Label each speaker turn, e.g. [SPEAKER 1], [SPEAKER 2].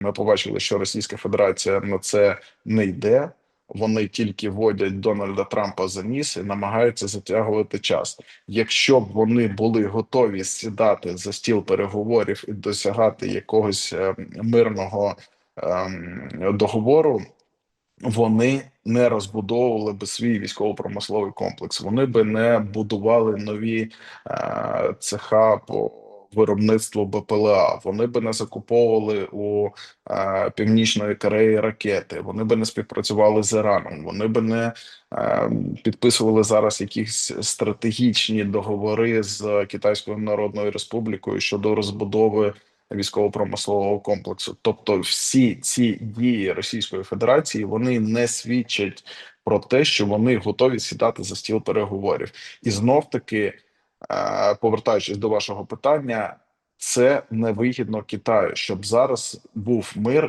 [SPEAKER 1] Ми побачили, що Російська Федерація на це не йде. Вони тільки водять Дональда Трампа за ніс і намагаються затягувати час. Якщо б вони були готові сідати за стіл переговорів і досягати якогось е, мирного ем, договору, вони не розбудовували би свій військово-промисловий комплекс. Вони би не будували нові е, цеха по виробництву БПЛА. Вони би не закуповували у е, Північної Кореї ракети. Вони би не співпрацювали з Іраном. Вони би не е, підписували зараз якісь стратегічні договори з Китайською Народною Республікою щодо розбудови військово-промислового комплексу. Тобто, всі ці дії Російської Федерації вони не свідчать про те, що вони готові сідати за стіл переговорів, і знов таки, повертаючись до вашого питання, це невигідно Китаю, щоб зараз був мир